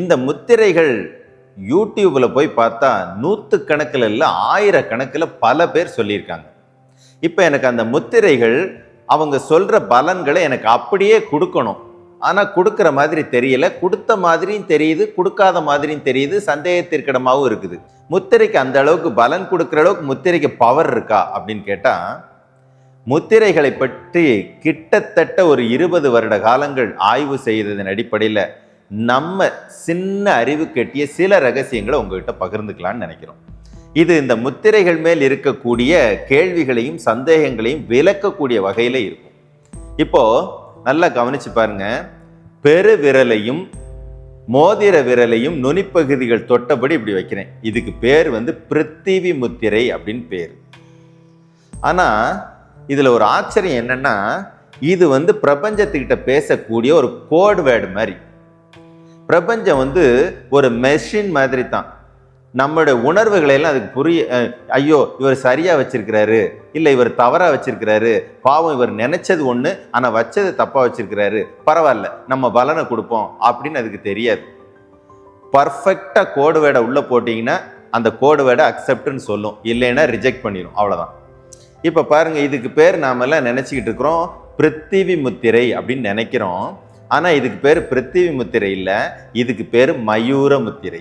இந்த முத்திரைகள் யூடியூப்பில் போய் பார்த்தா நூற்று கணக்கில் இல்லை ஆயிரக்கணக்கில் பல பேர் சொல்லியிருக்காங்க. இப்போ எனக்கு அந்த முத்திரைகள் அவங்க சொல்கிற பலன்களை எனக்கு அப்படியே கொடுக்கணும். ஆனால் கொடுக்குற மாதிரி தெரியல. கொடுத்த மாதிரியும் தெரியுது கொடுக்காத மாதிரியும் தெரியுது சந்தேகத்திற்கிடமாகவும் இருக்குது. முத்திரைக்கு அந்த அளவுக்கு பலன் கொடுக்குற அளவுக்கு முத்திரைக்கு பவர் இருக்கா அப்படின்னு கேட்டால் முத்திரைகளை பற்றி கிட்டத்தட்ட ஒரு இருபது வருட காலங்கள் ஆய்வு செய்ததன் அடிப்படையில் நம்ம சின்ன அறிவு கட்டிய சில ரகசியங்களை உங்ககிட்ட பகிர்ந்துக்கலாம்னு நினைக்கிறோம். இது இந்த முத்திரைகள் மேல் இருக்கக்கூடிய கேள்விகளையும் சந்தேகங்களையும் விளக்கக்கூடிய வகையில் இருக்கும். இப்போ நல்லா கவனிச்சு பாருங்க. பெரு விரலையும் மோதிர விரலையும் நுனிப்பகுதிகள் தொட்டபடி இப்படி வைக்கிறேன். இதுக்கு பேர் வந்து பிருத்திவி முத்திரை அப்படின்னு பேர். ஆனால் இதில் ஒரு ஆச்சரியம் என்னென்னா இது வந்து பிரபஞ்சத்துக்கிட்ட பேசக்கூடிய ஒரு கோட் வேர்டு மாதிரி. பிரபஞ்சம் வந்து ஒரு மெஷின் மாதிரி தான் நம்மளுடைய உணர்வுகளை எல்லாம் அதுக்கு புரிய ஐயோ இவர் சரியாக வச்சிருக்கிறாரு இல்லை இவர் தவறாக வச்சிருக்கிறாரு பாவம் இவர் நினைச்சது ஒன்று ஆனால் வச்சது தப்பாக வச்சிருக்கிறாரு பரவாயில்ல நம்ம பலனை கொடுப்போம் அப்படின்னு அதுக்கு தெரியாது. பர்ஃபெக்டாக கோடு வேடை உள்ளே போட்டிங்கன்னா அந்த கோடு வேடை அக்செப்ட்னு சொல்லும். இல்லைன்னா ரிஜெக்ட் பண்ணிடும் அவ்வளோதான் இப்போ பாருங்கள் இதுக்கு பேர் நாமெல்லாம் நினச்சிக்கிட்டு இருக்கிறோம் பிருத்திவி முத்திரை அப்படின்னு நினைக்கிறோம். ஆனால் இதுக்கு பேர் பிருத்திவி முத்திரை இல்லை. இதுக்கு பேர் மயூர முத்திரை.